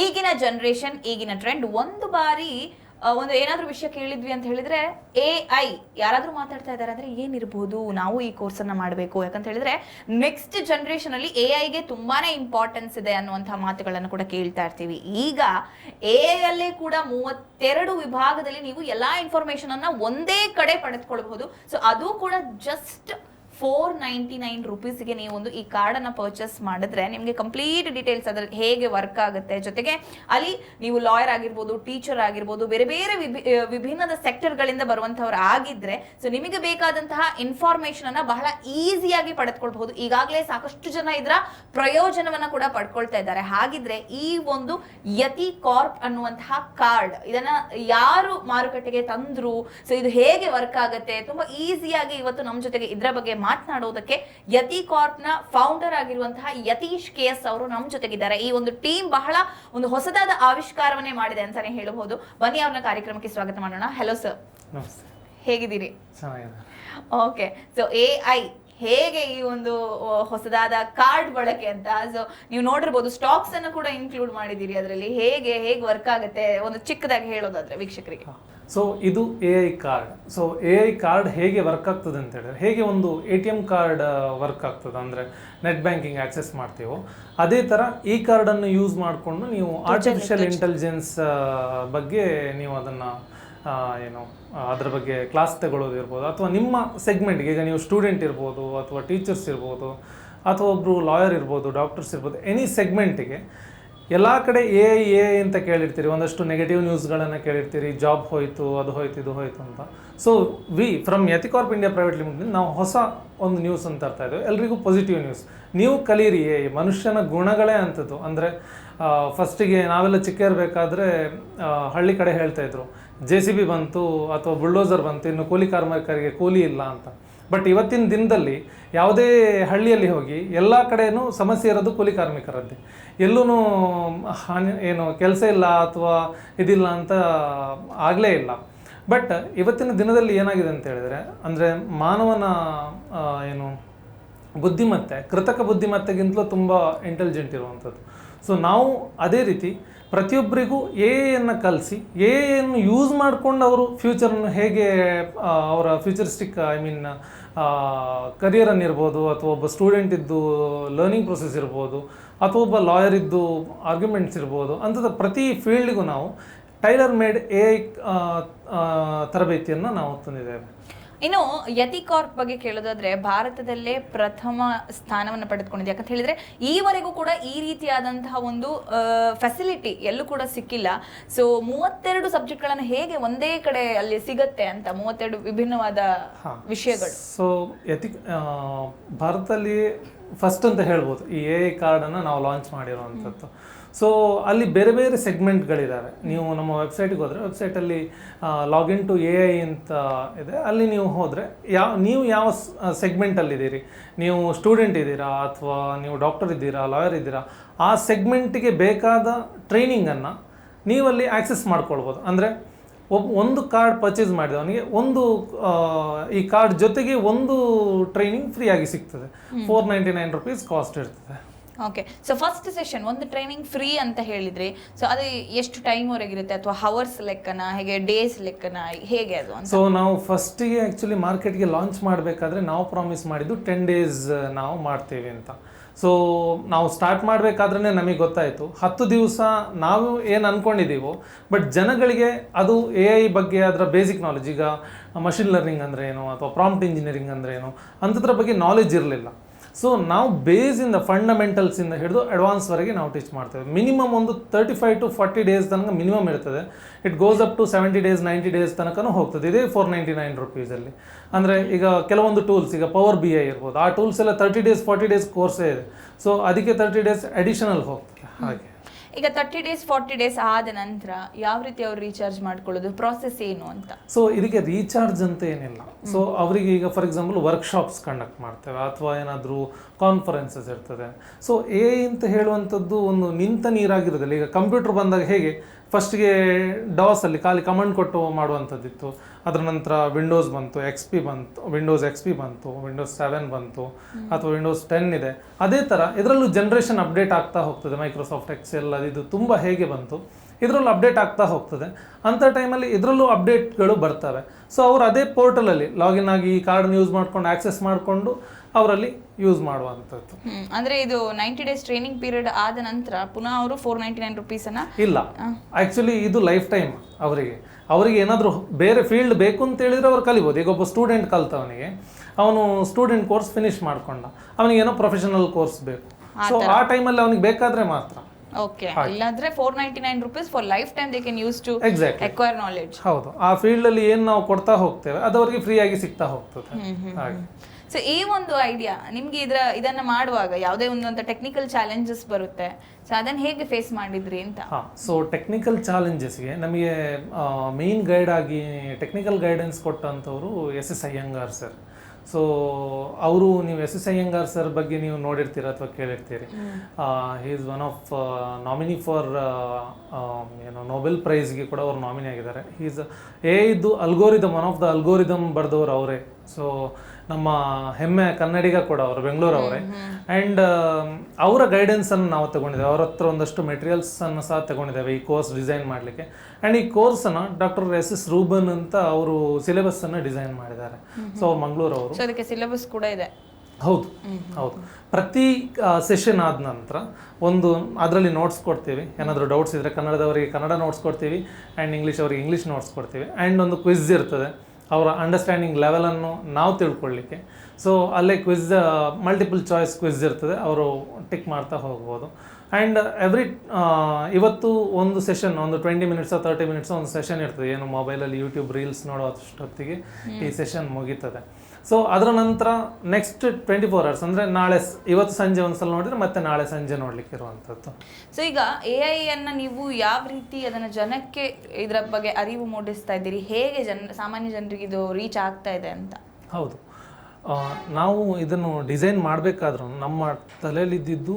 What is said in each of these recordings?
ಈಗಿನ ಜನರೇಷನ್ ಈಗಿನ ಟ್ರೆಂಡ್ ಒಂದು ಬಾರಿ ಒಂದು ಏನಾದ್ರೂ ವಿಷಯ ಕೇಳಿದ್ವಿ ಅಂತ ಹೇಳಿದ್ರೆ ಎ ಐ ಯಾರಾದ್ರೂ ಮಾತಾಡ್ತಾ ಇದ್ದಾರೆ ಅಂದ್ರೆ ಏನಿರ್ಬೋದು, ನಾವು ಈ ಕೋರ್ಸನ್ನು ಮಾಡಬೇಕು. ಯಾಕಂತ ಹೇಳಿದ್ರೆ ನೆಕ್ಸ್ಟ್ ಜನರೇಷನ್ ಅಲ್ಲಿ ಎ ಐಗೆ ತುಂಬಾನೇ ಇಂಪಾರ್ಟೆನ್ಸ್ ಇದೆ ಅನ್ನುವಂಥ ಮಾತುಗಳನ್ನು ಕೂಡ ಕೇಳ್ತಾ ಇರ್ತೀವಿ. ಈಗ ಎ ಐ ಕೂಡ ಮೂವತ್ತೆರಡು ವಿಭಾಗದಲ್ಲಿ ನೀವು ಎಲ್ಲಾ ಇನ್ಫಾರ್ಮೇಷನನ್ನು ಒಂದೇ ಕಡೆ ಪಡೆದುಕೊಳ್ಬಹುದು. ಸೊ ಅದು ಕೂಡ ಜಸ್ಟ್ ಫೋರ್ ನೈಂಟಿ ನೈನ್ ರುಪೀಸ್ಗೆ ನೀವು ಒಂದು ಈ ಕಾರ್ಡನ್ನು ಪರ್ಚೇಸ್ ಮಾಡಿದ್ರೆ ನಿಮಗೆ ಕಂಪ್ಲೀಟ್ ಡೀಟೇಲ್ಸ್ ಅದ್ರ ಹೇಗೆ ವರ್ಕ್ ಆಗುತ್ತೆ. ಜೊತೆಗೆ ಅಲ್ಲಿ ನೀವು ಲಾಯರ್ ಆಗಿರ್ಬೋದು ಟೀಚರ್ ಆಗಿರ್ಬೋದು, ಬೇರೆ ಬೇರೆ ವಿಭಿ- ವಿಭಿನ್ನದ ಸೆಕ್ಟರ್ಗಳಿಂದ ಬರುವಂಥವ್ರು ಆಗಿದ್ರೆ ಸೊ ನಿಮಗೆ ಬೇಕಾದಂತಹ ಇನ್ಫಾರ್ಮೇಶನ್ ಅನ್ನ ಬಹಳ ಈಸಿಯಾಗಿ ಪಡೆದುಕೊಳ್ಬಹುದು. ಈಗಾಗಲೇ ಸಾಕಷ್ಟು ಜನ ಇದರ ಪ್ರಯೋಜನವನ್ನ ಕೂಡ ಪಡ್ಕೊಳ್ತಾ ಇದ್ದಾರೆ. ಹಾಗಿದ್ರೆ ಈ ಒಂದು ಯತಿ ಕಾರ್ಪ್ ಅನ್ನುವಂತಹ ಕಾರ್ಡ್ ಇದನ್ನ ಯಾರು ಮಾರುಕಟ್ಟೆಗೆ ತಂದ್ರು ಸೊ ಇದು ಹೇಗೆ ವರ್ಕ್ ಆಗುತ್ತೆ, ತುಂಬಾ ಈಸಿಯಾಗಿ ಇವತ್ತು ನಮ್ಮ ಜೊತೆಗೆ ಇದರ ಬಗ್ಗೆ ಮಾತನಾಡೋದಕ್ಕೆ ಯತಿ ಕಾರ್ಪ್ನ ಫೌಂಡರ್ ಆಗಿರುವಂತಹ ಯತೀಶ್ ಕೆ ಎಸ್ ಅವರು ನಮ್ಮ ಜೊತೆಗಿದ್ದಾರೆ. ಈ ಒಂದು ಟೀಮ್ ಬಹಳ ಒಂದು ಹೊಸದಾದ ಆವಿಷ್ಕಾರವನ್ನೇ ಮಾಡಿದೆ ಅಂತಾನೆ ಹೇಳಬಹುದು. ಬನ್ನಿ ಅವ್ರನ್ನ ಕಾರ್ಯಕ್ರಮಕ್ಕೆ ಸ್ವಾಗತ ಮಾಡೋಣ. ಹಲೋ ಸರ್ ಹೇಗಿದ್ದೀರಿ? ಓಕೆ ಸೊ ಎ ಐ ಹೇಗೆ ಈ ಒಂದು ಹೊಸದಾದ ಕಾರ್ಡ್ ಬಳಕೆ ಅಂತ? ಸೊ ನೀವು ನೋಡಿರ್ಬೋದು ಸ್ಟಾಕ್ಸ್ ಅನ್ನು ಕೂಡ ಇನ್ಕ್ಲೂಡ್ ಮಾಡಿದ್ದೀರಿ ಅದರಲ್ಲಿ. ಹೇಗೆ ಹೇಗೆ ವರ್ಕ್ ಆಗುತ್ತೆ? ಒಂದು ಚಿಕ್ಕದಾಗಿ ಹೇಳೋದಾದ್ರೆ ವೀಕ್ಷಕರಿಗೆ. ಸೊ ಇದು A I card so A I card ಹೇಗೆ ವರ್ಕ್ ಆಗ್ತದೆ ಅಂತ ಹೇಳಿದ್ರೆ ಹೇಗೆ ಒಂದು A T M card work ಆಗ್ತದೆ ಅಂದರೆ ನೆಟ್ ಬ್ಯಾಂಕಿಂಗ್ ಆಕ್ಸೆಸ್ ಮಾಡ್ತೀವೋ ಅದೇ ಥರ ಈ ಕಾರ್ಡನ್ನು ಯೂಸ್ ಮಾಡಿಕೊಂಡು ನೀವು ಆರ್ಟಿಫಿಷಿಯಲ್ ಇಂಟೆಲಿಜೆನ್ಸ್ ಬಗ್ಗೆ ನೀವು ಅದನ್ನು ಏನು ಅದರ ಬಗ್ಗೆ ಕ್ಲಾಸ್ ತಗೊಳ್ಳೋದಿರ್ಬೋದು ಅಥವಾ ನಿಮ್ಮ ಸೆಗ್ಮೆಂಟ್ಗೆ ಈಗ ನೀವು ಸ್ಟೂಡೆಂಟ್ ಇರ್ಬೋದು ಅಥವಾ ಟೀಚರ್ಸ್ ಇರ್ಬೋದು ಅಥವಾ ಒಬ್ಬರು ಲಾಯರ್ ಇರ್ಬೋದು ಡಾಕ್ಟರ್ಸ್ ಇರ್ಬೋದು ಎನಿ ಸೆಗ್ಮೆಂಟಿಗೆ ಎಲ್ಲ ಕಡೆ ಎ ಎ ಅಂತ ಕೇಳಿರ್ತೀರಿ, ಒಂದಷ್ಟು ನೆಗೆಟಿವ್ ನ್ಯೂಸ್ಗಳನ್ನು ಕೇಳಿರ್ತೀರಿ ಜಾಬ್ ಹೋಯಿತು, ಅದು ಹೋಯ್ತು, ಇದು ಹೋಯ್ತು ಅಂತ. So we from Yaticorp India private limited ನಾವು ಹೊಸ ಒಂದು ನ್ಯೂಸ್ ಅಂತ ತರ್ತಾ ಇದ್ದೇವೆ. ಎಲ್ರಿಗೂ ಪಾಸಿಟಿವ್ ನ್ಯೂಸ್ ನೀವು ಕಲೀರಿ ಎ ಮನುಷ್ಯನ ಗುಣಗಳೇ ಅಂಥದ್ದು. ಅಂದರೆ ಫಸ್ಟಿಗೆ ನಾವೆಲ್ಲ ಚಿಕ್ಕ ಇರಬೇಕಾದ್ರೆ ಹಳ್ಳಿ ಕಡೆ ಹೇಳ್ತಾ ಇದ್ರು ಜೆ ಸಿ ಬಿ ಬಂತು ಅಥವಾ ಬುಲ್ಡೋಸರ್ ಬಂತು, ಇನ್ನು ಕೂಲಿ ಕಾರ್ಮಿಕರಿಗೆ ಕೂಲಿ ಇಲ್ಲ ಅಂತ. ಬಟ್ ಇವತ್ತಿನ ದಿನದಲ್ಲಿ ಯಾವುದೇ ಹಳ್ಳಿಯಲ್ಲಿ ಹೋಗಿ ಎಲ್ಲ ಕಡೆಯೂ ಸಮಸ್ಯೆ ಇರೋದು ಕೂಲಿ ಕಾರ್ಮಿಕರದ್ದೇ. ಎಲ್ಲೂ ಏನು ಕೆಲಸ ಇಲ್ಲ ಅಥವಾ ಇದಿಲ್ಲ ಅಂತ ಆಗಲೇ ಇಲ್ಲ. ಬಟ್ ಇವತ್ತಿನ ದಿನದಲ್ಲಿ ಏನಾಗಿದೆ ಅಂತ ಹೇಳಿದರೆ, ಅಂದರೆ ಮಾನವನ ಏನು ಬುದ್ಧಿಮತ್ತೆ, ಕೃತಕ ಬುದ್ಧಿಮತ್ತೆಗಿಂತಲೂ ತುಂಬ ಇಂಟೆಲಿಜೆಂಟ್ ಇರುವಂಥದ್ದು. ಸೊ ನಾವು ಅದೇ ರೀತಿ ಪ್ರತಿಯೊಬ್ಬರಿಗೂ ಎ ಅನ್ನು ಕಲಿಸಿ ಎ ಎನ್ನು ಯೂಸ್ ಮಾಡಿಕೊಂಡು ಅವರು ಫ್ಯೂಚರನ್ನು ಹೇಗೆ ಅವರ ಫ್ಯೂಚರಿಸ್ಟಿಕ್ ಐ ಮೀನ್ ಕರಿಯರನ್ನು ಇರ್ಬೋದು, ಅಥವಾ ಒಬ್ಬ ಸ್ಟೂಡೆಂಟ್ ಇದ್ದು ಲರ್ನಿಂಗ್ ಪ್ರೊಸೆಸ್ ಇರ್ಬೋದು, ಅಥವಾ ಒಬ್ಬ ಲಾಯರ್ ಇದ್ದು ಆರ್ಗ್ಯುಮೆಂಟ್ಸ್ ಇರ್ಬೋದು, ಅಂಥದ್ದು ಪ್ರತಿ ಫೀಲ್ಡ್ಗೂ ನಾವು ಟೈಲರ್ ಮೇಡ್ ಎ ತರಬೇತಿಯನ್ನು ನಾವು ತಂದಿದ್ದೇವೆ. ಇನ್ನು ಯತಿ ಕಾರ್ಪ್ ಬಗ್ಗೆ ಕೇಳೋದಾದ್ರೆ ಭಾರತದಲ್ಲೇ ಪ್ರಥಮ ಸ್ಥಾನವನ್ನು ಪಡೆದುಕೊಂಡಿದೆ. ಯಾಕಂತ ಹೇಳಿದ್ರೆ ಈವರೆಗೂ ಕೂಡ ಈ ರೀತಿಯಾದಂತಹ ಒಂದು ಫೆಸಿಲಿಟಿ ಎಲ್ಲೂ ಕೂಡ ಸಿಕ್ಕಿಲ್ಲ. ಸೊ ಮೂವತ್ತೆರಡು ಸಬ್ಜೆಕ್ಟ್ಗಳನ್ನು ಹೇಗೆ ಒಂದೇ ಕಡೆ ಅಲ್ಲಿ ಸಿಗತ್ತೆ ಅಂತ ಮೂವತ್ತೆರಡು ವಿಭಿನ್ನವಾದ ವಿಷಯಗಳು. ಸೊ ಯತಿ ಭಾರತದಲ್ಲಿ ಫಸ್ಟ್ ಅಂತ ಹೇಳ್ಬೋದು. ಈ ಎ ಕಾರ್ಡನ್ನು ನಾವು ಲಾಂಚ್ ಮಾಡಿರುವಂಥದ್ದು ಸೊ ಅಲ್ಲಿ ಬೇರೆ ಬೇರೆ ಸೆಗ್ಮೆಂಟ್ಗಳಿದ್ದಾವೆ ನೀವು ನಮ್ಮ ವೆಬ್ಸೈಟ್ಗೆ ಹೋದರೆ ವೆಬ್ಸೈಟಲ್ಲಿ ಲಾಗಿನ್ ಟು ಎ ಐ ಅಂತ ಇದೆ. ಅಲ್ಲಿ ನೀವು ಹೋದರೆ ಯಾವ ನೀವು ಯಾವ ಸೆಗ್ಮೆಂಟಲ್ಲಿದ್ದೀರಿ ನೀವು ಸ್ಟೂಡೆಂಟ್ ಇದ್ದೀರಾ ಅಥವಾ ನೀವು ಡಾಕ್ಟರ್ ಇದ್ದೀರಾ ಲಾಯರ್ ಇದ್ದೀರಾ? ಆ ಸೆಗ್ಮೆಂಟಿಗೆ ಬೇಕಾದ ಟ್ರೈನಿಂಗನ್ನು ನೀವಲ್ಲಿ ಆಕ್ಸೆಸ್ ಮಾಡ್ಕೊಳ್ಬೋದು. ಅಂದರೆ ಒಬ್ಬ ಒಂದು ಕಾರ್ಡ್ ಪರ್ಚೇಸ್ ಮಾಡಿದವನಿಗೆ ಒಂದು ಈ ಕಾರ್ಡ್ ಜೊತೆಗೆ ಒಂದು ಟ್ರೈನಿಂಗ್ ಫ್ರೀಯಾಗಿ ಸಿಗ್ತದೆ. Four ninety nine rupees cost ಇರ್ತದೆ. ಓಕೆ ಸೊ ಫಸ್ಟ್ ಸೆಷನ್ ಒಂದು ಟ್ರೈನಿಂಗ್ ಫ್ರೀ ಅಂತ ಹೇಳಿದ್ರಿ ಸೊ ಅದು ಎಷ್ಟು ಟೈಮ್ ವರೆಗಿರುತ್ತೆ ಅಥವಾ ಹವರ್ಸ್ ಲೆಕ್ಕನ? ಹೇಗೆ ಡೇಸ್ ಲೆಕ್ಕನ? ಹೇಗೆ ಅದು ಸೊ ನಾವು ಫಸ್ಟಿಗೆ ಆ್ಯಕ್ಚುಲಿ ಮಾರ್ಕೆಟ್ಗೆ ಲಾಂಚ್ ಮಾಡಬೇಕಾದ್ರೆ ನಾವು ಪ್ರಾಮಿಸ್ ಮಾಡಿದ್ದು ಟೆನ್ ಡೇಸ್ ನಾವು ಮಾಡ್ತೀವಿ ಅಂತ. ಸೊ ನಾವು ಸ್ಟಾರ್ಟ್ ಮಾಡಬೇಕಾದ್ರೆ ನಮಗೆ ಗೊತ್ತಾಯಿತು. ಹತ್ತು ದಿವಸ ನಾವು ಏನು ಅಂದ್ಕೊಂಡಿದ್ದೀವೋ ಬಟ್ ಜನಗಳಿಗೆ ಅದು ಎ ಐ ಬಗ್ಗೆ ಅದರ ಬೇಸಿಕ್ ನಾಲೆಜ್ ಈಗ ಮಷಿನ್ ಲರ್ನಿಂಗ್ ಅಂದರೆ ಏನು, ಅಥವಾ ಪ್ರಾಂಪ್ಟ್ ಇಂಜಿನಿಯರಿಂಗ್ ಅಂದರೆ ಏನು, ಅಂಥದ್ರ ಬಗ್ಗೆ ನಾಲೆಜ್ ಇರಲಿಲ್ಲ. ಸೊ ನಾವು ಬೇಸಿಂದ ಫಂಡಮೆಂಟಲ್ಸಿಂದ ಹಿಡಿದು ಅಡ್ವಾನ್ಸ್ವರೆಗೆ ನಾವು ಟೀಚ್ ಮಾಡ್ತೇವೆ. ಮಿನಿಮಮ್ ಒಂದು thirty five to forty days ತನಕ ಮಿನಿಮಮ್ ಇರ್ತದೆ. It goes up to seventy days ninety days ತನಕನೂ ಹೋಗ್ತದೆ. ಇದೇ ಫೋರ್ ನೈಂಟಿ ನೈನ್ ರುಪೀಸಲ್ಲಿ ಅಂದರೆ ಈಗ ಕೆಲವೊಂದು ಟೂಲ್ಸ್ ಈಗ ಪವರ್ ಬಿ ಐ ಇರ್ಬೋದು. ಆ ಟೂಲ್ಸ್ ಎಲ್ಲ ತರ್ಟಿ ಡೇಸ್ ಫಾರ್ಟಿ ಡೇಸ್ ಕೋರ್ಸೇ ಇದೆ. ಸೊ ಅದಕ್ಕೆ ತರ್ಟಿ ಡೇಸ್ ಅಡಿಷನಲ್ ಹೋಗ್ತದೆ. ಹಾಗೆ. ಈಗ ತರ್ಟಿ ಡೇಸ್ ಫಾರ್ಟಿ ಡೇಸ್ ಆದ ನಂತರ ಯಾವ ರೀತಿ ಅವ್ರು ರೀಚಾರ್ಜ್ ಮಾಡ್ಕೊಳ್ಳೋದು? ಪ್ರಾಸೆಸ್ ಏನು ಅಂತ? ಸೊ ಇದಕ್ಕೆ ರೀಚಾರ್ಜ್ ಅಂತ ಏನಿಲ್ಲ. ಸೊ ಅವರಿಗೆ ಈಗ ಫಾರ್ ಎಕ್ಸಾಂಪಲ್ ವರ್ಕ್ಶಾಪ್ಸ್ ಕಂಡಕ್ಟ್ ಮಾಡ್ತೇವೆ ಅಥವಾ ಏನಾದರೂ ಕಾನ್ಫರೆನ್ಸಸ್ ಇರ್ತದೆ. ಸೊ ಎ ಅಂತ ಹೇಳುವಂಥದ್ದು ಒಂದು ನಿಂತ ನೀರಾಗಿರೋದಿಲ್ಲ ಈಗ ಕಂಪ್ಯೂಟರ್ ಬಂದಾಗ ಹೇಗೆ? ಫಸ್ಟ್ಗೆ ಡಾಸಲ್ಲಿ ಅಲ್ಲಿ ಖಾಲಿ ಕಮಾಂಡ್ ಕೊಟ್ಟು ಮಾಡುವಂಥದ್ದಿತ್ತು. ಅದರ ನಂತರ ವಿಂಡೋಸ್ ಬಂತು ಎಕ್ಸ್ ಪಿ ಬಂತು ವಿಂಡೋಸ್ ಎಕ್ಸ್ ಪಿ ಬಂತು ವಿಂಡೋಸ್ ಸೆವೆನ್ ಬಂತು ಅಥವಾ ವಿಂಡೋಸ್ ಟೆನ್ ಇದೆ. ಅದೇ ಥರ ಇದರಲ್ಲೂ ಜನ್ರೇಷನ್ ಅಪ್ಡೇಟ್ ಆಗ್ತಾ ಹೋಗ್ತದೆ ಮೈಕ್ರೋಸಾಫ್ಟ್ ಎಕ್ಸೆಲ್ ಅದು ತುಂಬ ಹೇಗೆ ಬಂತು. ಇದರಲ್ಲೂ ಅಪ್ಡೇಟ್ ಆಗ್ತಾ ಹೋಗ್ತದೆ. ಅಂಥ ಟೈಮಲ್ಲಿ ಇದರಲ್ಲೂ ಅಪ್ಡೇಟ್ಗಳು ಬರ್ತವೆ. ಸೊ ಅವರು ಅದೇ ಪೋರ್ಟಲಲ್ಲಿ ಲಾಗಿನ್ ಆಗಿ ಈ ಕಾರ್ಡ್ನ ಯೂಸ್ ಮಾಡ್ಕೊಂಡು ಆಕ್ಸೆಸ್ ಮಾಡಿಕೊಂಡು ಅವರಲ್ಲಿ ಯೂಸ್ ಮಾಡುವಂಥದ್ದು. ಅಂದರೆ ಇದು ನೈಂಟಿ ಡೇಸ್ ಟ್ರೈನಿಂಗ್ ಪೀರಿಯಡ್ ಆದ ನಂತರ ಪುನಃ ಅವರು ಫೋರ್ ನೈಂಟಿ ನೈನ್ ರುಪೀಸ್ ಅನ್ನ ಇಲ್ಲ. ಆಕ್ಚುಲಿ ಇದು ಲೈಫ್ ಟೈಮ್ ಅವರಿಗೆ. ಅವರಿಗೆ ಏನಾದರೂ ಬೇರೆ ಫೀಲ್ಡ್ ಬೇಕು ಅಂತ ಹೇಳಿದ್ರೆ ಅವ್ರು ಕಲಿಬೋದು. ಈಗ ಒಬ್ಬ ಸ್ಟೂಡೆಂಟ್ ಕಲ್ತವನಿಗೆ ಅವನು ಸ್ಟೂಡೆಂಟ್ ಕೋರ್ಸ್ ಫಿನಿಶ್ ಮಾಡ್ಕೊಂಡ ಅವನಿಗೆ ಏನೋ ಪ್ರೊಫೆಷನಲ್ ಕೋರ್ಸ್ ಬೇಕು ಸೊ ಆ ಟೈಮಲ್ಲಿ ಅವನಿಗೆ ಬೇಕಾದ್ರೆ ಮಾತ್ರ. ಓಕೆ ಇಲ್ಲಾಂದ್ರೆ four ninety nine rupees for lifetime they can use to exactly acquire knowledge ಹೌದು. ಆ ಫೀಲ್ಡಲ್ಲಿ ಏನು ನಾವು ಕೊಡ್ತಾ ಹೋಗ್ತೇವೆ ಅದು ಅವರಿಗೆ ಫ್ರೀ ಆಗಿ ಸಿಗ್ತಾ ಹೋಗ್ತದೆ. ಹಾಗೆ. ಸೊ ಈ ಒಂದು ಐಡಿಯಾ ನಿಮ್ಗೆ ಇದ್ರ ಇದನ್ನ ಮಾಡುವಾಗ ಯಾವುದೇ ಒಂದು ಅಂತ ಟೆಕ್ನಿಕಲ್ ಚಾಲೆಂಜಸ್ ಬರುತ್ತೆ. ಸೊ ಅದನ್ನ ಹೇಗೆ ಫೇಸ್ ಮಾಡಿದ್ರಿ ಅಂತ? ಸೊ ಟೆಕ್ನಿಕಲ್ ಚಾಲೆಂಜಸ್ಗೆ ನಮಗೆ ಮೇನ್ ಗೈಡ್ ಆಗಿ technical guidance ಕೊಟ್ಟಂಥವ್ರು S S Iyengar sir so ಅವರು ನೀವು ಎಸ್ ಎಸ್ ಅಯ್ಯಂಗಾರ್ ಸರ್ ಬಗ್ಗೆ ನೀವು ನೋಡಿರ್ತೀರ ಅಥವಾ ಕೇಳಿರ್ತೀರಿ. He is one of nominee for ಏನು ನೊಬೆಲ್ ಪ್ರೈಸ್ಗೆ ಕೂಡ ಅವರು ನಾಮಿನಿ ಆಗಿದ್ದಾರೆ. ಈಸ್ ಎ ಇದು algorithm one of the algorithm ಬರೆದವರು ಅವರೇ. ಸೊ ನಮ್ಮ ಹೆಮ್ಮೆ ಕನ್ನಡಿಗ ಕೂಡ ಅವರು ಬೆಂಗಳೂರು ಅವರೇ ಆ್ಯಂಡ್ ಅವರ ಗೈಡೆನ್ಸನ್ನು ನಾವು ತಗೊಂಡಿದ್ದೇವೆ. ಅವ್ರ ಹತ್ರ ಒಂದಷ್ಟು ಮೆಟೀರಿಯಲ್ಸನ್ನು ಸಹ ತಗೊಂಡಿದ್ದೇವೆ ಈ ಕೋರ್ಸ್ ಡಿಸೈನ್ ಮಾಡಲಿಕ್ಕೆ. ಆ್ಯಂಡ್ ಈ ಕೋರ್ಸನ್ನು ಡಾಕ್ಟರ್ ಎಸ್ ಎಸ್ ರೂಬನ್ ಅಂತ ಅವರು ಸಿಲೆಬಸ್ಸನ್ನು ಡಿಸೈನ್ ಮಾಡಿದ್ದಾರೆ. ಸೊ ಮಂಗಳೂರು ಅವರು ಅದಕ್ಕೆ ಸಿಲೆಬಸ್ ಕೂಡ ಇದೆ. ಹೌದು. ಹೌದು. ಪ್ರತಿ ಸೆಷನ್ ಆದ ನಂತರ ಒಂದು ಅದರಲ್ಲಿ ನೋಟ್ಸ್ ಕೊಡ್ತೀವಿ. ಏನಾದರೂ ಡೌಟ್ಸ್ ಇದ್ದರೆ ಕನ್ನಡದವರಿಗೆ ಕನ್ನಡ ನೋಟ್ಸ್ ಕೊಡ್ತೀವಿ. ಆ್ಯಂಡ್ ಇಂಗ್ಲೀಷ್ ಅವರಿಗೆ ಇಂಗ್ಲೀಷ್ ನೋಟ್ಸ್ ಕೊಡ್ತೀವಿ. ಆ್ಯಂಡ್ ಒಂದು ಕ್ವಿಜ್ ಇರ್ತದೆ. ಅವರ ಅಂಡರ್ಸ್ಟ್ಯಾಂಡಿಂಗ್ ಲೆವೆಲನ್ನು ನಾವು ತಿಳ್ಕೊಳ್ಳಿಕ್ಕೆ. ಸೊ ಅಲ್ಲೇ ಕ್ವಿಝ್ ಮಲ್ಟಿಪಲ್ ಚಾಯ್ಸ್ ಕ್ವಿಝ್ ಇರ್ತದೆ ಅವರು ಟಿಕ್ ಮಾಡ್ತಾ ಹೋಗ್ಬೋದು. ಆ್ಯಂಡ್ ಎವ್ರಿ ಇವತ್ತು ಒಂದು ಸೆಷನ್ ಒಂದು ಟ್ವೆಂಟಿ ಮಿನಿಟ್ಸ್ ತರ್ಟಿ ಮಿನಿಟ್ಸ್ ಒಂದು ಸೆಷನ್ ಇರ್ತದೆ. ಏನು ಮೊಬೈಲಲ್ಲಿ ಯೂಟ್ಯೂಬ್ ರೀಲ್ಸ್ ನೋಡೋ ಅಷ್ಟೊತ್ತಿಗೆ ಈ ಸೆಷನ್ ಮುಗೀತದೆ. ಸೊ ಅದರ ನಂತರ ನೆಕ್ಸ್ಟ್ ಟ್ವೆಂಟಿ ಫೋರ್ ಅವರ್ಸ್ ಅಂದರೆ ನಾಳೆ ಇವತ್ತು ಸಂಜೆ ಒಂದ್ಸಲ ನೋಡಿದ್ರೆ ಮತ್ತೆ ನಾಳೆ ಸಂಜೆ ನೋಡಲಿಕ್ಕೆ ಇರುವಂಥದ್ದು ಸೊ ಈಗ ಎ ಐ ಅನ್ನ ನೀವು ಯಾವ ರೀತಿ ಅದನ್ನು ಜನಕ್ಕೆ ಇದರ ಬಗ್ಗೆ ಅರಿವು ಮೂಡಿಸ್ತಾ ಇದ್ದೀರಿ? ಹೇಗೆ ಜನ ಸಾಮಾನ್ಯ ಜನರಿಗೆ ಇದು ರೀಚ್ ಆಗ್ತಾ ಇದೆ ಅಂತ? ಹೌದು. ನಾವು ಇದನ್ನು ಡಿಸೈನ್ ಮಾಡಬೇಕಾದ್ರೂ ನಮ್ಮ ತಲೆಯಲ್ಲಿದ್ದಿದ್ದು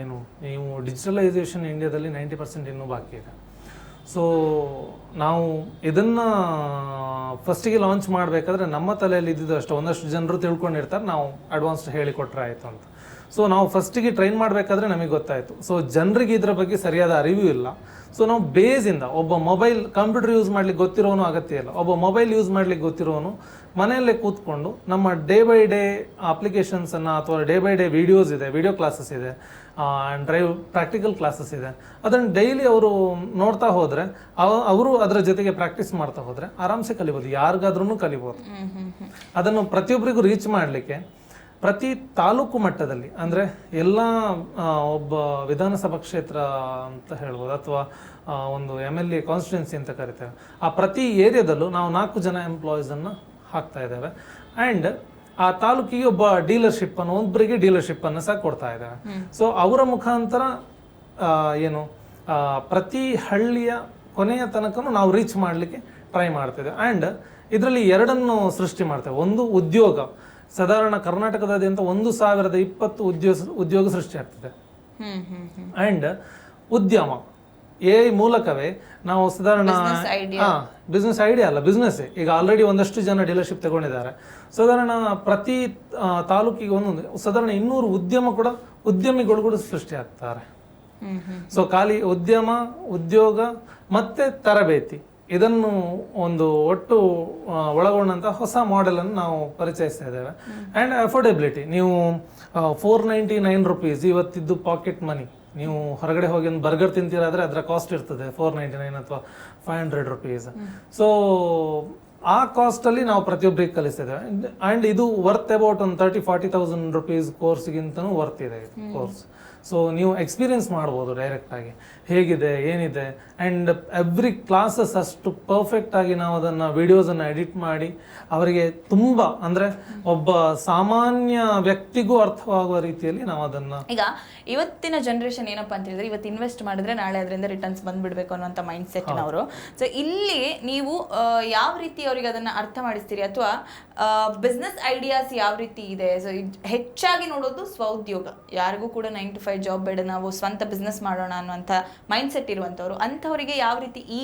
ಏನು ನೀವು ಡಿಜಿಟಲೈಸೇಷನ್ ಇಂಡಿಯಾದಲ್ಲಿ ನೈಂಟಿ ಪರ್ಸೆಂಟ್ ಇನ್ನೂ ಬಾಕಿ ಇದೆ. ಸೊ ನಾವು ಇದನ್ನು ಫಸ್ಟಿಗೆ ಲಾಂಚ್ ಮಾಡಬೇಕಾದ್ರೆ ನಮ್ಮ ತಲೆಯಲ್ಲಿ ಇದ್ದಿದ್ದು ಅಷ್ಟು. ಒಂದಷ್ಟು ಜನರು ತಿಳ್ಕೊಂಡಿರ್ತಾರೆ, ನಾವು ಅಡ್ವಾನ್ಸ್ ಹೇಳಿಕೊಟ್ರೆ ಆಯಿತು ಅಂತ. ಸೊ ನಾವು ಫಸ್ಟಿಗೆ ಟ್ರೈನ್ ಮಾಡಬೇಕಾದ್ರೆ ನಮಗೆ ಗೊತ್ತಾಯಿತು. ಸೊ ಜನರಿಗೆ ಇದರ ಬಗ್ಗೆ ಸರಿಯಾದ ಅರಿವು ಇಲ್ಲ. ಸೊ ನಾವು ಬೇಸಿಂದ ಒಬ್ಬ ಮೊಬೈಲ್ ಕಂಪ್ಯೂಟರ್ ಯೂಸ್ ಮಾಡ್ಲಿಕ್ಕೆ ಗೊತ್ತಿರೋನು ಅಗತ್ಯ ಇಲ್ಲ. ಒಬ್ಬ ಮೊಬೈಲ್ ಯೂಸ್ ಮಾಡ್ಲಿಕ್ಕೆ ಗೊತ್ತಿರೋನು ಮನೆಯಲ್ಲೇ ಕೂತ್ಕೊಂಡು ನಮ್ಮ ಡೇ ಬೈ ಡೇ ಅಪ್ಲಿಕೇಶನ್ಸನ್ನು ಅಥವಾ ಡೇ ಬೈ ಡೇ ವಿಡಿಯೋಸ್ ಇದೆ ವಿಡಿಯೋ ಕ್ಲಾಸಸ್ ಇದೆ ಡ್ರೈವ್ ಪ್ರಾಕ್ಟಿಕಲ್ ಕ್ಲಾಸಸ್ ಇದೆ. ಅದನ್ನು ಡೈಲಿ ಅವರು ನೋಡ್ತಾ ಹೋದರೆ ಅವರು ಅದರ ಜೊತೆಗೆ ಪ್ರಾಕ್ಟೀಸ್ ಮಾಡ್ತಾ ಹೋದರೆ ಆರಾಮ್ಸೆ ಕಲಿಬೋದು ಯಾರಿಗಾದ್ರೂ ಕಲಿಬೋದು. ಅದನ್ನು ಪ್ರತಿಯೊಬ್ಬರಿಗೂ ರೀಚ್ ಮಾಡಲಿಕ್ಕೆ ಪ್ರತಿ ತಾಲೂಕು ಮಟ್ಟದಲ್ಲಿ, ಅಂದರೆ ಎಲ್ಲ ಒಬ್ಬ ವಿಧಾನಸಭಾ ಕ್ಷೇತ್ರ ಅಂತ ಹೇಳ್ಬೋದು, ಅಥವಾ ಒಂದು ಎಂ ಎಲ್ ಎ ಕಾನ್ಸ್ಟಿಟ್ಯೂನ್ಸಿ ಅಂತ ಕರಿತೇವೆ, ಆ ಪ್ರತಿ ಏರಿಯಾದಲ್ಲೂ ನಾವು ನಾಲ್ಕು ಜನ ಎಂಪ್ಲಾಯೀಸನ್ನು ಹಾಕ್ತಾ ಇದ್ದಾವೆ ಆ್ಯಂಡ್ ಆ ತಾಲೂಕಿಗೆ ಒಬ್ಬ ಡೀಲರ್ಶಿಪ್ ಅನ್ನು ಒಬ್ಬರಿಗೆ ಡೀಲರ್ಶಿಪ್ ಅನ್ನು ಸಹ ಕೊಡ್ತಾ ಇದ್ದಾರೆ ಸೊ ಅವರ ಮುಖಾಂತರ ಏನು ಪ್ರತಿ ಹಳ್ಳಿಯ ಕೊನೆಯ ತನಕನೂ ನಾವು ರೀಚ್ ಮಾಡಲಿಕ್ಕೆ ಟ್ರೈ ಮಾಡ್ತೇವೆ ಆ್ಯಂಡ್ ಇದರಲ್ಲಿ ಎರಡನ್ನು ಸೃಷ್ಟಿ ಮಾಡ್ತೇವೆ. ಒಂದು ಉದ್ಯೋಗ. ಸಾಧಾರಣ ಕರ್ನಾಟಕದಾದ್ಯಂತ ಒಂದು ಸಾವಿರದ ಇಪ್ಪತ್ತು ಉದ್ಯೋಗ ಉದ್ಯೋಗ ಸೃಷ್ಟಿ ಆಗ್ತದೆ. ಆ್ಯಂಡ್ ಉದ್ಯಮ. ಎ ಮೂಲಕವೇ ನಾವು ಸಾಧಾರಣ ಬಿಸ್ನೆಸ್ ಐಡಿಯಾ ಅಲ್ಲ ಬಿಸ್ನೆಸ್ ಈಗ ಆಲ್ರೆಡಿ ಒಂದಷ್ಟು ಜನ ಡೀಲರ್ಶಿಪ್ ತಗೊಂಡಿದ್ದಾರೆ. ಸಾಧಾರಣ ಪ್ರತಿ ತಾಲೂಕಿಗೆ ಒಂದೊಂದು ಸಾಧಾರಣ ಇನ್ನೂರು ಉದ್ಯಮ ಕೂಡ ಉದ್ಯಮಿಗಳು ಕೂಡ ಸೃಷ್ಟಿ ಆಗ್ತಾರೆ. ಸೊ ಖಾಲಿ ಉದ್ಯಮ ಉದ್ಯೋಗ ಮತ್ತೆ ತರಬೇತಿ. ಇದನ್ನು ಒಂದು ಒಟ್ಟು ಒಳಗೊಂಡಂಥ ಒಳಗೊಂಡಂತ ಹೊಸ ಮಾಡೆಲ್ ಅನ್ನು ನಾವು ಪರಿಚಯಿಸ್ತಾ ಇದ್ದೇವೆ. ಆ್ಯಂಡ್ ಅಫೋರ್ಡೆಬಿಲಿಟಿ ನೀವು ಫೋರ್ ನೈಂಟಿ ನೈನ್ ರುಪೀಸ್ ಇವತ್ತಿದ್ದು ಪಾಕೆಟ್ ಮನಿ ನೀವು ಹೊರಗಡೆ ಹೋಗಿ ಒಂದು ಬರ್ಗರ್ ತಿಂತೀರಾದ್ರೆ ಅದರ ಕಾಸ್ಟ್ ಇರ್ತದೆ ಫೋರ್ ನೈಂಟಿ ನೈನ್ ಅಥವಾ ಫೈವ್ ಹಂಡ್ರೆಡ್ ರುಪೀಸ್ ಸೊ ಆ ಕಾಸ್ಟಲ್ಲಿ ನಾವು ಪ್ರತಿಯೊಬ್ಬರಿಗೆ ಕಲಿಸ್ತಿದ್ದೇವೆ. ಆ್ಯಂಡ್ ಇದು ವರ್ತ್ ಅಬೌಟ್ ಒಂದು ತರ್ಟಿ ಫಾರ್ಟಿ ತೌಸಂಡ್ ರುಪೀಸ್ ಕೋರ್ಸ್ಗಿಂತನೂ ವರ್ತ್ ಇದೆ ಕೋರ್ಸ್ ಸೊ ನೀವು ಎಕ್ಸ್ಪೀರಿಯನ್ಸ್ ಮಾಡ್ಬೋದು ಡೈರೆಕ್ಟಾಗಿ ಹೇಗಿದೆ ಏನಿದೆ? ಆ್ಯಂಡ್ ಎವ್ರಿ ಕ್ಲಾಸಸ್ ಅಷ್ಟು ಪರ್ಫೆಕ್ಟ್ ಆಗಿ ನಾವು ಅದನ್ನು ವಿಡಿಯೋಸನ್ನು ಎಡಿಟ್ ಮಾಡಿ ಅವರಿಗೆ ತುಂಬ ಅಂದರೆ ಒಬ್ಬ ಸಾಮಾನ್ಯ ವ್ಯಕ್ತಿಗೂ ಅರ್ಥವಾಗುವ ರೀತಿಯಲ್ಲಿ ನಾವು ಅದನ್ನು ಈಗ ಇವತ್ತಿನ ಜನ್ರೇಷನ್ ಏನಪ್ಪಾ ಅಂತ ಹೇಳಿದ್ರೆ ಇವತ್ತು ಇನ್ವೆಸ್ಟ್ ಮಾಡಿದ್ರೆ ನಾಳೆ ಅದರಿಂದ ರಿಟರ್ನ್ಸ್ ಬಂದ್ಬಿಡ್ಬೇಕು ಅನ್ನೋಂಥ ಮೈಂಡ್ ಸೆಟ್ನವರು ಸೊ ಇಲ್ಲಿ ನೀವು ಯಾವ ರೀತಿ ಅವರಿಗೆ ಅದನ್ನ ಅರ್ಥ ಮಾಡಿಸ್ತೀರಿ? ಅಥವಾ ಬಿಸ್ನೆಸ್ ಐಡಿಯಾಸ್ ಯಾವ ರೀತಿ ಇದೆ? ಸೊ ಹೆಚ್ಚಾಗಿ ನೋಡೋದು ಸ್ವಉದ್ಯೋಗ. ಯಾರಿಗೂ ಕೂಡ ನೈನ್ ಟು ಫೈವ್ ಜಾಬ್ ಬೇಡ, ನಾವು ಸ್ವಂತ ಬಿಸ್ನೆಸ್ ಮಾಡೋಣ ಅನ್ನುವಂಥ ಮೈಂಡ್ ಸೆಟ್ ಇರುವಂಥವ್ರು, ಅಂಥವರಿಗೆ ಯಾವ ರೀತಿ ಈ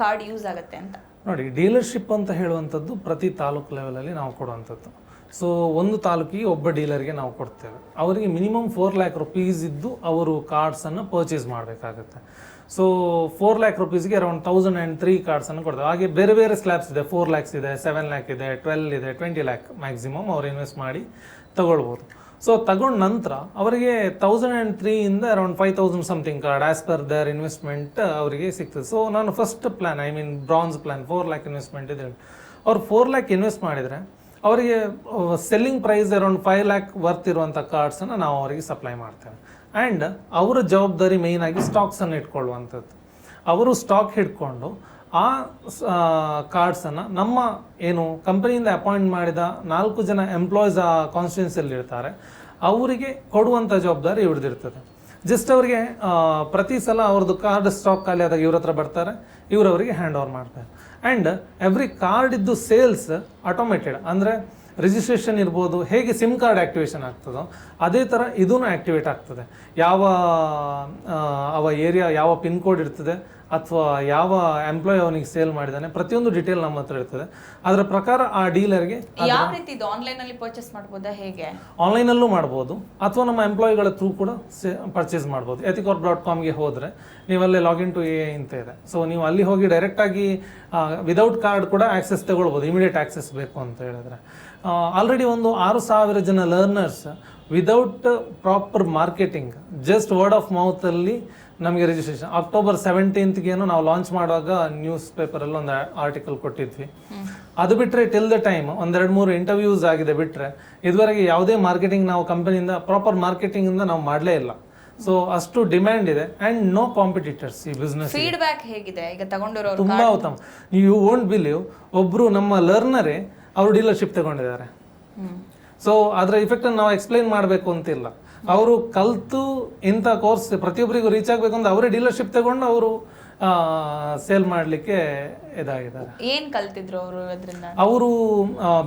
ಕಾರ್ಡ್ ಯೂಸ್ ಆಗುತ್ತೆ ಅಂತ? ನೋಡಿ ಡೀಲರ್ಶಿಪ್ ಅಂತ ಹೇಳುವಂಥದ್ದು ಪ್ರತಿ ತಾಲೂಕು ಲೆವೆಲಲ್ಲಿ ನಾವು ಕೊಡುವಂಥದ್ದು. ಸೊ ಒಂದು ತಾಲೂಕಿಗೆ ಒಬ್ಬ ಡೀಲರ್ಗೆ ನಾವು ಕೊಡ್ತೇವೆ. ಅವರಿಗೆ ಮಿನಿಮಮ್ ಫೋರ್ ಲ್ಯಾಕ್ ರುಪೀಸ್ ಇದ್ದು ಅವರು ಕಾರ್ಡ್ಸನ್ನು ಪರ್ಚೇಸ್ ಮಾಡಬೇಕಾಗುತ್ತೆ. ಸೊ ಫೋರ್ ಲ್ಯಾಕ್ ರುಪೀಸ್ಗೆ ಅರೌಂಡ್ ತೌಸಂಡ್ ಆ್ಯಂಡ್ ತ್ರೀ ಕಾರ್ಡ್ಸನ್ನು ಕೊಡ್ತೇವೆ. ಹಾಗೆ ಬೇರೆ ಬೇರೆ ಸ್ಲ್ಯಾಬ್ಸ್ ಇದೆ. ಫೋರ್ ಲ್ಯಾಕ್ಸ್ ಇದೆ ಸೆವೆನ್ ಲ್ಯಾಕ್ ಇದೆ ಟ್ವೆಲ್ ಇದೆ ಟ್ವೆಂಟಿ ಲ್ಯಾಕ್ ಮ್ಯಾಕ್ಸಿಮಮ್ ಅವ್ರು ಇನ್ವೆಸ್ಟ್ ಮಾಡಿ ತಗೊಳ್ಬೋದು. ಸೊ ತಗೊಂಡ ನಂತರ ಅವರಿಗೆ thousand and ತ್ರೀಯಿಂದ around five thousand something card as per their investment ಅವರಿಗೆ ಸಿಗ್ತದೆ. ಸೊ ನಾನು first plan I mean bronze plan four lakh investment ಇದೆ ಅವ್ರು ಫೋರ್ ಲ್ಯಾಕ್ ಇನ್ವೆಸ್ಟ್ ಮಾಡಿದರೆ ಅವರಿಗೆ selling price around five lakh worth ಇರುವಂಥ ಕಾರ್ಡ್ಸನ್ನು ನಾವು ಅವರಿಗೆ ಸಪ್ಲೈ ಮಾಡ್ತೇವೆ. ಆ್ಯಂಡ್ ಅವರ ಜವಾಬ್ದಾರಿ ಮೇಯ್ನ್ ಆಗಿ ಸ್ಟಾಕ್ಸನ್ನು ಇಟ್ಕೊಳ್ಳುವಂಥದ್ದು. ಅವರು ಸ್ಟಾಕ್ ಹಿಡ್ಕೊಂಡು ಆ ಕಾರ್ಡ್ಸನ್ನು ನಮ್ಮ ಏನು ಕಂಪನಿಯಿಂದ ಅಪಾಯಿಂಟ್ ಮಾಡಿದ ನಾಲ್ಕು ಜನ ಎಂಪ್ಲಾಯೀಸ್ ಆ ಕಾನ್ಸ್ಟಿಟ್ಯೂನ್ಸಿಯಲ್ಲಿ ಇರ್ತಾರೆ ಅವರಿಗೆ ಕೊಡುವಂಥ ಜವಾಬ್ದಾರಿ ಇವ್ರದ್ದಿರ್ತದೆ. ಜಸ್ಟ್ ಅವರಿಗೆ ಪ್ರತಿ ಸಲ ಅವ್ರದ್ದು ಕಾರ್ಡ್ ಸ್ಟಾಕ್ ಖಾಲಿ ಆದಾಗ ಇವ್ರ ಹತ್ರ ಬರ್ತಾರೆ, ಇವರವರಿಗೆ ಹ್ಯಾಂಡ್ ಓವರ್ ಮಾಡ್ತಾರೆ. ಆ್ಯಂಡ್ ಎವ್ರಿ ಕಾರ್ಡ್ ಇದ್ದು ಸೇಲ್ಸ್ ಆಟೋಮೇಟೆಡ್ ಅಂದರೆ ರಿಜಿಸ್ಟ್ರೇಷನ್ ಇರ್ಬೋದು ಹೇಗೆ ಸಿಮ್ ಕಾರ್ಡ್ ಆ್ಯಕ್ಟಿವೇಶನ್ ಆಗ್ತದೋ ಅದೇ ಥರ ಇದೂ ಆ್ಯಕ್ಟಿವೇಟ್ ಆಗ್ತದೆ. ಯಾವ ಅವ ಏರಿಯಾ ಯಾವ ಪಿನ್ ಕೋಡ್ ಇರ್ತದೆ ಅಥವಾ ಯಾವ ಎಂಪ್ಲಾಯ್ ಅವನಿಗೆ ಸೇಲ್ ಮಾಡಿದಾನೆ ಪ್ರತಿಯೊಂದು ಡೀಟೇಲ್ ನಮ್ಮ ಹತ್ರ ಇರ್ತದೆ. ಅದರ ಪ್ರಕಾರ ಆ ಡೀಲರ್ಗೆ ಯಾವ ರೀತಿ ಇದು ಆನ್ಲೈನ್ ಅಲ್ಲಿ ಪರ್ಚೇಸ್ ಮಾಡ್ಬೋದಾ ಹೇಗೆ? ಆನ್ಲೈನಲ್ಲೂ ಮಾಡ್ಬೋದು ಅಥವಾ ನಮ್ಮ ಎಂಪ್ಲಾಯಿಗಳ ಥ್ರೂ ಕೂಡ ಪರ್ಚೇಸ್ ಮಾಡ್ಬೋದು. ಎಥಿಕೋರ್ ಡಾಟ್ ಕಾಮ್ಗೆ ಹೋದರೆ ನೀವಲ್ಲೇ ಲಾಗಿನ್ ಟು ಎ ಅಂತ ಇದೆ. ಸೊ ನೀವು ಅಲ್ಲಿ ಹೋಗಿ ಡೈರೆಕ್ಟಾಗಿ ವಿದೌಟ್ ಕಾರ್ಡ್ ಕೂಡ ಆಕ್ಸೆಸ್ ತಗೊಳ್ಬೋದು ಇಮಿಡಿಯೇಟ್ ಆಕ್ಸೆಸ್ ಬೇಕು ಅಂತ ಹೇಳಿದ್ರೆ. ಆಲ್ರೆಡಿ ಒಂದು ಆರು ಸಾವಿರ ಜನ learners without proper marketing just word of ಮೌತಲ್ಲಿ ನಮಗೆ ರಿಜಿಸ್ಟ್ರೇಷನ್ ಅಕ್ಟೋಬರ್ ಸೆವೆಂಟೀನ್ತ್ಗೇನು ನಾವು ಲಾಂಚ್ ಮಾಡುವಾಗ ನ್ಯೂಸ್ ಪೇಪರಲ್ಲಿ ಒಂದು ಆರ್ಟಿಕಲ್ ಕೊಟ್ಟಿದ್ವಿ. ಅದು ಬಿಟ್ಟರೆ ಟಿಲ್ ದ ಟೈಮ್ ಒಂದೆರಡು ಮೂರು ಇಂಟರ್ವ್ಯೂಸ್ ಆಗಿದೆ ಬಿಟ್ಟರೆ ಇದುವರೆಗೆ ಯಾವುದೇ ಮಾರ್ಕೆಟಿಂಗ್ ನಾವು ಕಂಪನಿಯಿಂದ ಪ್ರಾಪರ್ ಮಾರ್ಕೆಟಿಂಗಿಂದ ನಾವು ಮಾಡಲೇ ಇಲ್ಲ. ಸೊ ಅಷ್ಟು ಡಿಮ್ಯಾಂಡ್ ಇದೆ ಅಂಡ್ ನೋ ಕಾಂಪಿಟೇಟರ್ಸ್ ಈ ಬಿಸ್ನೆಸ್ ಫೀಡ್ಬ್ಯಾಕ್ ಹೇಗಿದೆ? ಈಗ ತಗೊಂಡಿರೋರು ತುಂಬಾ ಉತ್ತಮ. ನೀವು ಓಂಟ್ ಬಿಲೀವ್ ಒಬ್ರು ನಮ್ಮ ಲರ್ನರೇ ಅವರು ಡೀಲರ್ಶಿಪ್ ತಗೊಂಡಿದ್ದಾರೆ. ಸೊ ಅದರ ಇಫೆಕ್ಟ್ ನಾವು ಎಕ್ಸ್ಪ್ಲೈನ್ ಮಾಡಬೇಕು ಅಂತಿಲ್ಲ. ಅವರು ಕಲ್ತು ಇಂಥ ಕೋರ್ಸ್ ಪ್ರತಿಯೊಬ್ಬರಿಗೂ ರೀಚ್ ಆಗಬೇಕು ಅಂತ ಅವರೇ ಡೀಲರ್ಶಿಪ್ ತಗೊಂಡು ಅವರು ಸೇಲ್ ಮಾಡಲಿಕ್ಕೆ ಇದಾಗಿದ್ದಾರೆ. ಏನು ಕಲ್ತಿದ್ರು ಅವರು ಅದರಿಂದ ಅವರು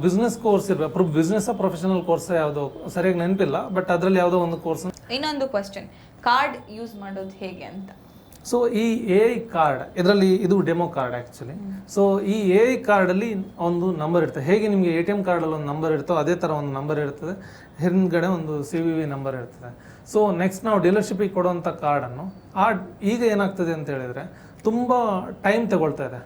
ಬಿಸ್ನೆಸ್ ಕೋರ್ಸ್ ಇರಬೇಕು ಬಿಸ್ನೆಸ್ ಪ್ರೊಫೆಷನಲ್ ಕೋರ್ಸ್ ಯಾವುದೋ ಸರಿಯಾಗಿ ನೆನಪಿಲ್ಲ ಬಟ್ ಅದರಲ್ಲಿ ಯಾವುದೋ ಒಂದು ಕೋರ್ಸ್ ಇನ್ನೊಂದು ಕ್ವಶನ್ ಕಾರ್ಡ್ ಯೂಸ್ ಮಾಡೋದು ಹೇಗೆ ಅಂತ. ಸೊ ಈ ಎ ಐ ಕಾರ್ಡ್ ಇದರಲ್ಲಿ ಇದು ಡೆಮೋ ಕಾರ್ಡ್ ಆ್ಯಕ್ಚುಲಿ ಸೊ ಈ ಎ ಐ ಕಾರ್ಡಲ್ಲಿ ಒಂದು ನಂಬರ್ ಇರ್ತದೆ ಹೇಗೆ ನಿಮಗೆ ಎ ಟಿ ಎಂ ಕಾರ್ಡಲ್ಲಿ ಒಂದು ನಂಬರ್ ಇರ್ತೋ ಅದೇ ಥರ ಒಂದು ನಂಬರ್ ಇರ್ತದೆ ಹಿಂದ್ಗಡೆ ಒಂದು ಸಿ ವಿ ವಿ ನಂಬರ್ ಇರ್ತದೆ. ಸೊ ನೆಕ್ಸ್ಟ್ ನಾವು ಡೀಲರ್ಶಿಪಿಗೆ ಕೊಡುವಂಥ ಕಾರ್ಡನ್ನು ಆ ಈಗ ಏನಾಗ್ತದೆ ಅಂತ ಹೇಳಿದರೆ, ತುಂಬ ಟೈಮ್ ತಗೊಳ್ತಾ ಇದೆ.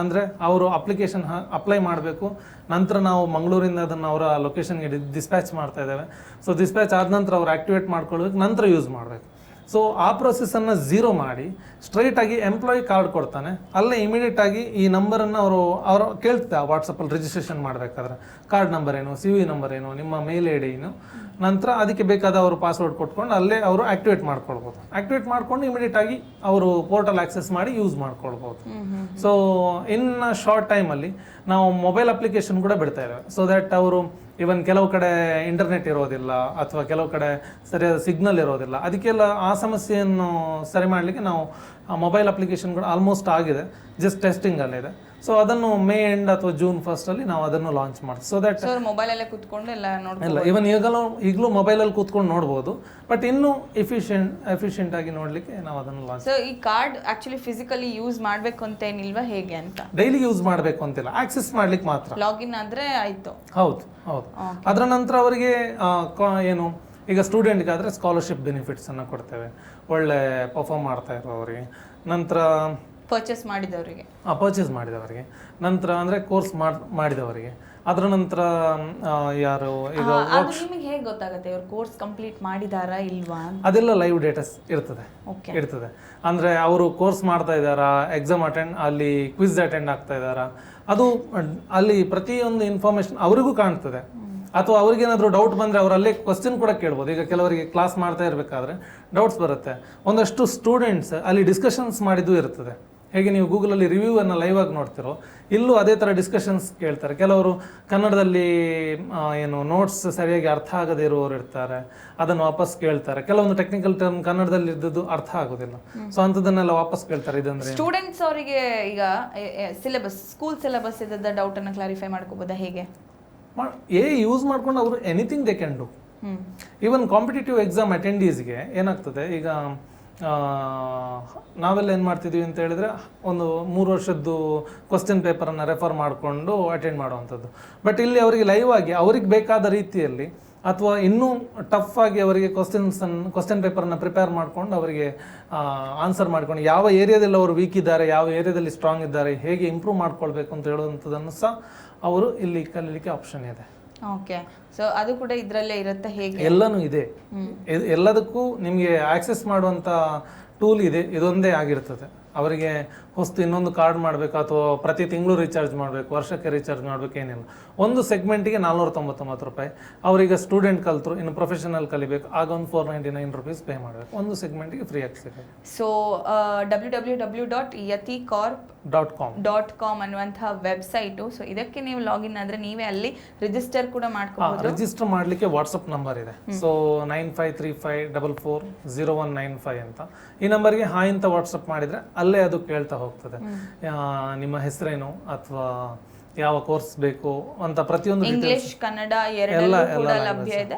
ಅಂದರೆ ಅವರು ಅಪ್ಲಿಕೇಶನ್ ಅಪ್ಲೈ ಮಾಡಬೇಕು. ನಂತರ ನಾವು ಮಂಗಳೂರಿಂದ ಅದನ್ನು ಅವರ ಲೊಕೇಶನ್ಗೆ ಡಿಸ್ಪ್ಯಾಚ್ ಮಾಡ್ತಾ ಇದ್ದೇವೆ. ಸೊ ಡಿಸ್ಪ್ಯಾಚ್ ಆದ ನಂತರ ಅವ್ರು ಆ್ಯಕ್ಟಿವೇಟ್ ಮಾಡ್ಕೊಳ್ಬೇಕು. ನಂತರ ಯೂಸ್ ಮಾಡಬೇಕು. ಸೊ ಆ ಪ್ರೊಸೆಸನ್ನು ಝೀರೋ ಮಾಡಿ ಸ್ಟ್ರೈಟಾಗಿ ಎಂಪ್ಲಾಯಿ ಕಾರ್ಡ್ ಕೊಡ್ತಾನೆ. ಅಲ್ಲೇ ಇಮಿಡಿಯೇಟ್ ಆಗಿ ಈ ನಂಬರನ್ನು ಅವರು ಅವರು ಕೇಳ್ತಾ ವಾಟ್ಸಪ್ಪಲ್ಲಿ ರಿಜಿಸ್ಟ್ರೇಷನ್ ಮಾಡಬೇಕಾದ್ರೆ. ಕಾರ್ಡ್ ನಂಬರ್ ಏನು ಸಿ ವಿ ನಂಬರ್ ಏನು, ನಿಮ್ಮ ಮೇಲ್ ಐ ಡಿ ಏನು. ನಂತರ ಅದಕ್ಕೆ ಬೇಕಾದ ಅವರು ಪಾಸ್ವರ್ಡ್ ಕೊಟ್ಕೊಂಡು ಅಲ್ಲೇ ಅವರು ಆಕ್ಟಿವೇಟ್ ಮಾಡ್ಕೊಳ್ಬೋದು. ಆಕ್ಟಿವೇಟ್ ಮಾಡ್ಕೊಂಡು ಇಮಿಡಿಯೇಟ್ ಆಗಿ ಅವರು ಪೋರ್ಟಲ್ ಆಕ್ಸೆಸ್ ಮಾಡಿ ಯೂಸ್ ಮಾಡ್ಕೊಳ್ಬೋದು. ಸೊ ಇನ್ ಶಾರ್ಟ್ ಟೈಮಲ್ಲಿ ನಾವು ಮೊಬೈಲ್ ಅಪ್ಲಿಕೇಶನ್ ಕೂಡ ಬಿಡ್ತಾ ಇದ್ದೇವೆ. ಸೊ ದ್ಯಾಟ್ ಅವರು ಇವನ್ ಕೆಲವು ಕಡೆ ಇಂಟರ್ನೆಟ್ ಇರೋದಿಲ್ಲ ಅಥವಾ ಕೆಲವು ಕಡೆ ಸರಿಯಾದ ಸಿಗ್ನಲ್ ಇರೋದಿಲ್ಲ. ಅದಕ್ಕೆಲ್ಲ ಆ ಸಮಸ್ಯೆಯನ್ನು ಸರಿ ಮಾಡಲಿಕ್ಕೆ ನಾವು ಮೊಬೈಲ್ ಅಪ್ಲಿಕೇಶನ್ ಕೂಡ ಆಲ್ಮೋಸ್ಟ್ ಆಗಿದೆ. ಜಸ್ಟ್ ಟೆಸ್ಟಿಂಗ್ ಅಲ್ಲಿದೆ. ಸೊ ಅದನ್ನು ಮೇ ಎಂಡ್ ಅಥವಾ ಜೂನ್ ಫಸ್ಟ್ ಅಲ್ಲಿ ನಾವು ಅದನ್ನು ಲಾಂಚ್ ಮಾಡ್ತೀವಿ. ಸೊ ದಟ್ ಮೊಬೈಲ್ ಅಲ್ಲೇ ಕುತ್ಕೊಂಡು ಎಲ್ಲ ಇಲ್ಲ ಇವನ್ ಈಗಲೂ ಈಗಲೂ ಮೊಬೈಲ್ ಅಲ್ಲಿ ಕೂತ್ಕೊಂಡು ನೋಡಬಹುದು ಬಟ್ ಇನ್ನು ಎಫಿಷಿಯಂಟ್ ಎಫಿಷಿಯಂಟ್ ಆಗಿ ನೋಡಲಿಕ್ಕೆ ನಾವು ಅದನ್ನು ಲಾಂಚ್ ಸೊ ಈ ಕಾರ್ಡ್ ಆಕ್ಚುಲಿ ಫಿಸಿಕಲಿ ಯೂಸ್ ಮಾಡ್ಬೇಕು ಅಂತ ಏನಿಲ್ವಾ? ಹೇಗೆ ಅಂತ? ಡೈಲಿ ಯೂಸ್ ಮಾಡಬೇಕು ಅಂತಿಲ್ಲ. ಆಕ್ಸೆಸ್ ಮಾಡ್ಲಿಕ್ಕೆ ಮಾತ್ರ. ಲಾಗಿನ್ ಆದ್ರೆ ಆಯ್ತು. ಹೌದು ಹೌದು. ಅದರ ನಂತರ ಅವರಿಗೆ ಏನು ಈಗ ಸ್ಟೂಡೆಂಟ್ಗೆ ಆದರೆ ಸ್ಕಾಲರ್ಶಿಪ್ ಬೆನಿಫಿಟ್ಸನ್ನು ಕೊಡ್ತೇವೆ. ಒಳ್ಳೆ ಪರ್ಫಾರ್ಮ್ ಮಾಡ್ತಾ ಇರೋ ಅವರಿಗೆ ನಂತರ ಪರ್ಚೇಸ್ ಮಾಡಿದವರಿಗೆ. ಪರ್ಚೇಸ್ ಮಾಡಿದವರಿಗೆ. ನಂತರ ಅಂದರೆ ಕೋರ್ಸ್ ಮಾಡಿದವರಿಗೆ. ಅದರ ನಂತರ ಯಾರು ಈಗ ಅದು ನಿಮಗೆ ಹೇಗೆ ಗೊತ್ತಾಗುತ್ತೆ? ಇವ್ರು ಕೋರ್ಸ್ ಕಂಪ್ಲೀಟ್ ಮಾಡಿದಾರಾ ಇಲ್ವಾ ಅದೆಲ್ಲ ಲೈವ್ ಡೇಟಸ್ ಇರ್ತದೆ. ಓಕೆ ಇರ್ತದೆ. ಅಂದರೆ ಅವರು ಕೋರ್ಸ್ ಮಾಡ್ತಾ ಇದ್ದಾರಾ ಎಕ್ಸಾಮ್ ಅಟೆಂಡ್ ಅಲ್ಲಿ ಕ್ವಿಜ್ ಅಟೆಂಡ್ ಆಗ್ತಾ ಇದ್ದಾರಾ ಅದು ಅಲ್ಲಿ ಪ್ರತಿಯೊಂದು ಇನ್ಫಾರ್ಮೇಶನ್ ಅವರಿಗೂ ಕಾಣ್ತದೆ. ಅಥವಾ ಅವ್ರಿಗೇನಾದರೂ ಡೌಟ್ ಬಂದರೆ ಅವರಲ್ಲೇ ಅಲ್ಲೇ ಕ್ವಶನ್ ಕೂಡ ಕೇಳ್ಬೋದು. ಈಗ ಕೆಲವರಿಗೆ ಕ್ಲಾಸ್ ಮಾಡ್ತಾ ಇರಬೇಕಾದ್ರೆ ಡೌಟ್ಸ್ ಬರುತ್ತೆ. ಒಂದಷ್ಟು ಸ್ಟೂಡೆಂಟ್ಸ್ ಅಲ್ಲಿ ಡಿಸ್ಕಷನ್ಸ್ ಮಾಡಿದ್ದು ಇರ್ತದೆ. ಹೇಗೆ ನೀವು ಗೂಗಲಲ್ಲಿ ರಿವ್ಯೂ ಅನ್ನು ಲೈವ್ ಆಗಿ ನೋಡ್ತಿರೋ ಇಲ್ಲೂ ಅದೇ ಥರ ಡಿಸ್ಕಷನ್ಸ್ ಕೇಳ್ತಾರೆ. ಕೆಲವರು ಕನ್ನಡದಲ್ಲಿ ಏನು ನೋಟ್ಸ್ ಸರಿಯಾಗಿ ಅರ್ಥ ಆಗದೇ ಇರುವವರು ಇರ್ತಾರೆ ಅದನ್ನು ವಾಪಸ್ ಕೇಳ್ತಾರೆ. ಕೆಲವೊಂದು ಟೆಕ್ನಿಕಲ್ ಟರ್ಮ್ ಕನ್ನಡದಲ್ಲಿ ಇದ್ದದ್ದು ಅರ್ಥ ಆಗೋದಿಲ್ಲ. ಸೊ ಅಂಥದ್ದನ್ನೆಲ್ಲ ವಾಪಸ್ ಕೇಳ್ತಾರೆ ಇದಂದ್ರೆ ಸ್ಟೂಡೆಂಟ್ಸ್ ಅವರಿಗೆ ಈಗ ಸಿಲೆಬಸ್ ಸ್ಕೂಲ್ ಸಿಲೆಬಸ್ ಇದ್ದದ ಡೌಟ್ ಅನ್ನು ಕ್ಲಾರಿಫೈ ಮಾಡ್ಕೋಬೋದಾ ಹೇಗೆ? ಏ ಯೂಸ್ ಮಾಡ್ಕೊಂಡು ಅವರು anything they can do even competitive exam ಅಟೆಂಡೀಸ್ಗೆ ಏನಾಗ್ತದೆ ಈಗ ನಾವೆಲ್ಲ ಏನು ಮಾಡ್ತಿದ್ದೀವಿ ಅಂತ ಹೇಳಿದ್ರೆ ಒಂದು ಮೂರು ವರ್ಷದ್ದು ಕ್ವಶನ್ ಪೇಪರನ್ನು ರೆಫರ್ ಮಾಡಿಕೊಂಡು ಅಟೆಂಡ್ ಮಾಡುವಂಥದ್ದು. ಬಟ್ ಇಲ್ಲಿ ಅವರಿಗೆ ಲೈವ್ ಆಗಿ, ಅವ್ರಿಗೆ ಬೇಕಾದ ರೀತಿಯಲ್ಲಿ ಅಥವಾ ಇನ್ನೂ ಟಫ್ ಆಗಿ ಅವರಿಗೆ ಕ್ವಶನ್ಸನ್ನು ಕ್ವಶನ್ ಪೇಪರನ್ನು ಪ್ರಿಪೇರ್ ಮಾಡ್ಕೊಂಡು ಅವರಿಗೆ ಆನ್ಸರ್ ಮಾಡ್ಕೊಂಡು ಯಾವ ಏರಿಯಾದಲ್ಲಿ ಅವರು ವೀಕ್ ಇದ್ದಾರೆ, ಯಾವ ಏರಿಯಾದಲ್ಲಿ ಸ್ಟ್ರಾಂಗ್ ಇದ್ದಾರೆ, ಹೇಗೆ ಇಂಪ್ರೂವ್ ಮಾಡ್ಕೊಳ್ಬೇಕು ಅಂತ ಹೇಳುವಂಥದ್ದನ್ನು ಸಹ ಅವರು ಇಲ್ಲಿ ಕಲೀಲಿಕ್ಕೆ ಆಪ್ಷನ್ ಇದೆ. ಓಕೆ ಸೊ ಅದು ಕೂಡ ಇದರಲ್ಲೇ ಇರುತ್ತೆ ಹೇಗೆ? ಎಲ್ಲನೂ ಇದೆ. ಎಲ್ಲದಕ್ಕೂ ನಿಮಗೆ ಆಕ್ಸೆಸ್ ಮಾಡುವಂಥ ಟೂಲ್ ಇದೆ. ಇದೊಂದೇ ಆಗಿರ್ತದೆ. ಅವರಿಗೆ ಹೊಸ್ತು ಇನ್ನೊಂದು ಕಾರ್ಡ್ ಮಾಡಬೇಕು ಅಥವಾ ಪ್ರತಿ ತಿಂಗಳು ರೀಚಾರ್ಜ್ ಮಾಡಬೇಕು ವರ್ಷಕ್ಕೆ ರೀಚಾರ್ಜ್ ಮಾಡಬೇಕು ಏನಿಲ್ಲ. ಒಂದು ಸೆಗ್ಮೆಂಟಿಗೆ ನಾಲ್ನೂರ ತೊಂಬತ್ತೊಂಬತ್ತು ರೂಪಾಯಿ. ಅವರೀಗ ಸ್ಟೂಡೆಂಟ್ ಕಲ್ತರು ಇನ್ನು ಪ್ರೊಫೆಷನಲ್ ಕಲಿಬೇಕು ಆಗ ಒಂದು four ninety nine rupees pay ಮಾಡಬೇಕು. ಒಂದು ಸೆಗ್ಮೆಂಟಿಗೆ ಫ್ರೀ ಆಗಿ ಸಿಗುತ್ತೆ. So W W W dot Yati corp dot com. Dot com ಅನ್ನುವಂತಹ ವೆಬ್ಸೈಟು. ಸೊ ಇದಕ್ಕೆ ನೀವು ಲಾಗಿನ್ ಆದ್ರೆ ನೀವೇ ಅಲ್ಲಿ ರಿಜಿಸ್ಟರ್ ಕೂಡ ಮಾಡ್ಕೋಬಹುದು ರಿಜಿಸ್ಟರ್ ಮಾಡಲಿಕ್ಕೆ ವಾಟ್ಸಪ್ ನಂಬರ್ ಇದೆ. So nine five three five double four zero one nine five ಅಂತ. ಈ ನಂಬರ್ಗೆ ಹಾಯ್ ಅಂತ ವಾಟ್ಸಪ್ ಮಾಡಿದ್ರೆ ಅಲ್ಲೇ ಅದು ಕೇಳ್ತಾ ಹೋಗ್ತದೆ. ನಿಮ್ಮ ಹೆಸರೇನು ಅಥವಾ ಯಾವ ಕೋರ್ಸ್ ಬೇಕು ಅಂತ ಪ್ರತಿಯೊಂದು ಇಂಗ್ಲಿಷ್ ಕನ್ನಡ ಎರಡೆಲ್ಲ ಲಭ್ಯ ಇದೆ.